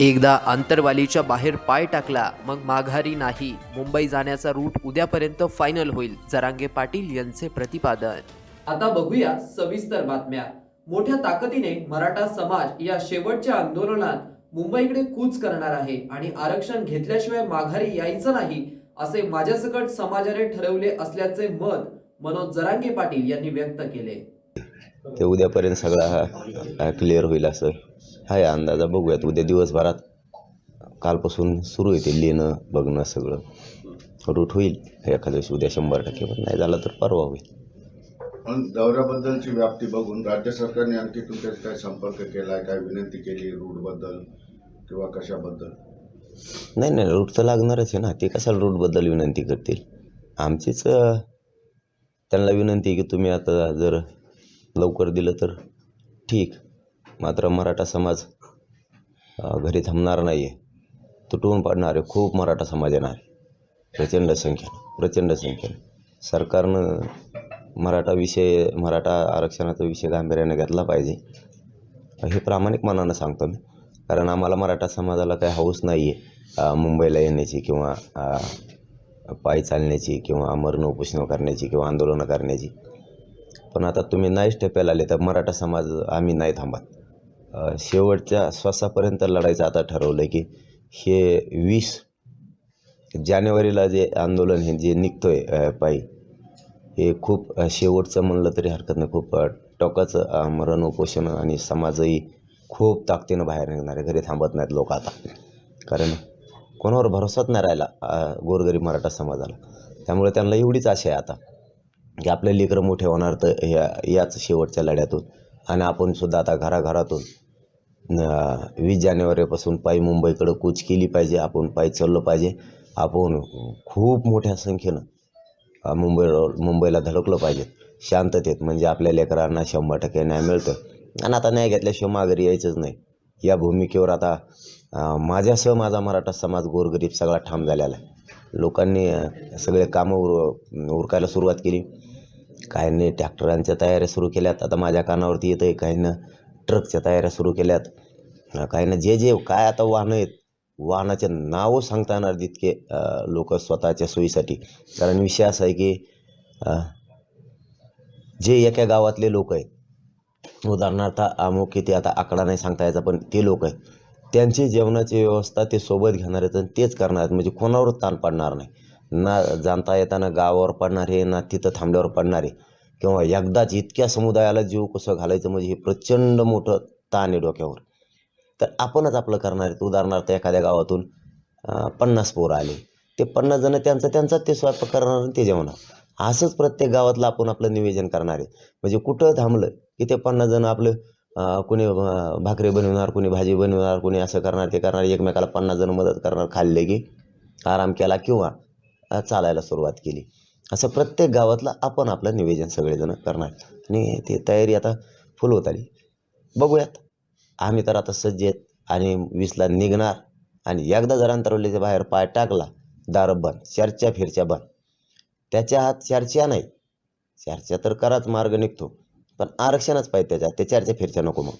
एकदा आंतरवालीच्या बाहेर पाय टाकला मग माघारी नाही. मुंबई जाण्याचा रूट उद्यापर्यंत फायनल होईल जरांगे पाटील यांचे प्रतिपादन. आता बघूया सविस्तर बातम्या. मोठ्या ताकदीने मराठा समाज या शेवटच्या आंदोलनात मुंबईकडे कूच करणार आहे आणि आरक्षण घेतल्याशिवाय माघारी यायचं नाही असे माझ्यासकट समाजाने ठरवले असल्याचे मत मनोज जरांगे पाटील यांनी व्यक्त केले. ते उद्यापर्यंत सगळा क्लिअर होईल असं. आहे अंदाजा बघूयात. उद्या दिवसभरात कालपासून सुरू आहे ते लिहिणं बघणं सगळं. रूट होईल एखाद्या दिवशी. उद्या शंभर टक्के पण नाही झालं तर परवा होईल. पण दौऱ्याबद्दलची व्याप्ती बघून राज्य सरकारने आणखी तुमच्याशी काय संपर्क केलाय काय विनंती केली रूटबद्दल किंवा कशाबद्दल? नाही नाही रूट तर लागणारच आहे ना. ते कशाला रूटबद्दल विनंती करतील? आमचीच त्यांना विनंती आहे की तुम्ही आता जर लवकर दिलं तर ठीक. मात्र मराठा समाज घरी थांबणार नाही आहे तुटवून पाडणारे खूप मराठा समाज येणार. आहे प्रचंड संख्येनं प्रचंड संख्येनं. सरकारनं मराठा विषय मराठा आरक्षणाचा विषय गांभीर्याने घेतला पाहिजे. हे प्रामाणिक मनानं सांगतो मी. कारण आम्हाला मराठा समाजाला काही हौस नाही आहे मुंबईला येण्याची किंवा पाय पायी चालण्याची किंवा मरण उपोषणं करण्याची किंवा आंदोलनं करण्याची. पण आता तुम्ही नाहीच ठेप्याला आले तर मराठा समाज आम्ही नाही थांबत. शेवटच्या श्वासापर्यंत लढायचं आता ठरवलं आहे की हे वीस जानेवारीला जे आंदोलन हे जे निघतो आहे पायी हे खूप शेवटचं म्हणलं तरी हरकत नाही. खूप टोकाचं मरण उपोषण आणि समाजही खूप ताकदीनं बाहेर निघणारे. घरी थांबत नाहीत लोक आता. कारण कोणावर भरोसाच नाही राहिला गोरगरीब मराठा समाजाला. त्यामुळे त्यांना एवढीच आशा आहे आता. की आपले लेकरं मोठे होणार तर ह्या याच शेवटच्या लढ्यातून. आणि आपण सुद्धा आता घराघरातून वीस जानेवारीपासून पायी मुंबईकडं कूच केली पाहिजे आपण पायी चाललो पाहिजे. आपण खूप मोठ्या संख्येनं मुंबई मुंबईवर मुंबईला धडकलं पाहिजे. शांततेत म्हणजे आपल्या लेकरांना शंभर टक्के न्याय मिळतं आणि आता न्याय घेतल्याशिवाय माघारी यायचंच नाही. या भूमिकेवर आता माझ्यासह माझा मराठा समाज गोरगरीब सगळा ठाम झालेला आहे. लोकांनी सगळे कामं उर उरकायला सुरुवात केली. काहींनी ट्रॅक्टरांच्या तयाऱ्या सुरू केल्यात. आता माझ्या कानावरती येतं आहे काहींनं ट्रकच्या तयाऱ्या सुरू केल्यात. अ, जे जे काय आता वाहनं आहेत वाहनाचे नावं सांगता येणार तितके लोक स्वतःच्या सोयीसाठी. कारण विषय असा आहे की जे एका गावातले लोक आहेत उदाहरणार्थ अमुक किती आता आकडा नाही सांगता यायचा पण ते लोक आहेत. त्यांची जेवणाची व्यवस्था ते सोबत घेणार आहेत आणि तेच करणार आहेत. म्हणजे कोणावर ताण पडणार नाही. ना जाणता येताना गावावर पडणारे ना तिथं थांबल्यावर पडणारे किंवा एकदाच इतक्या समुदायाला जीव कसं घालायचं म्हणजे हे प्रचंड मोठं ताण आहे डोक्यावर. तर आपणच आपलं करणार आहेत. उदाहरणार्थ एखाद्या गावातून पन्नास पोरं आले. ते पन्नास जणं त्यांचं त्यांचाच ते स्वयंपाक करणार आणि ते जेवणार. असंच प्रत्येक गावातलं आपण आपलं निवेदन करणार आहे. म्हणजे कुठं थांबलं की ते पन्नास जण आपलं कुणी कोणी भाकरी बनवणार कोणी भाजी बनवणार कोणी असं करणार ते करणार एकमेकाला पन्नास जण मदत करणार खाल्ले की आराम केला किंवा चालायला सुरुवात केली. असं प्रत्येक गावातलं आपण आपलं निवेदन सगळेजणं करणार. आणि ते तयारी आता फुल होत आली. बघूयात. आम्ही तर आता सज्ज आहेत आणि वीसला निघणार. आणि एकदा जर अंतरवलीच्या बाहेर पाय टाकला दार बंद चर्चा फिरच्या बंद. त्याच्या हात चर्चा नाही. चर्चा तर कराच मार्ग निघतो. पण आरक्षणच पाहिजे त्याच्यात ते चर्चा फिरच्या नको मग.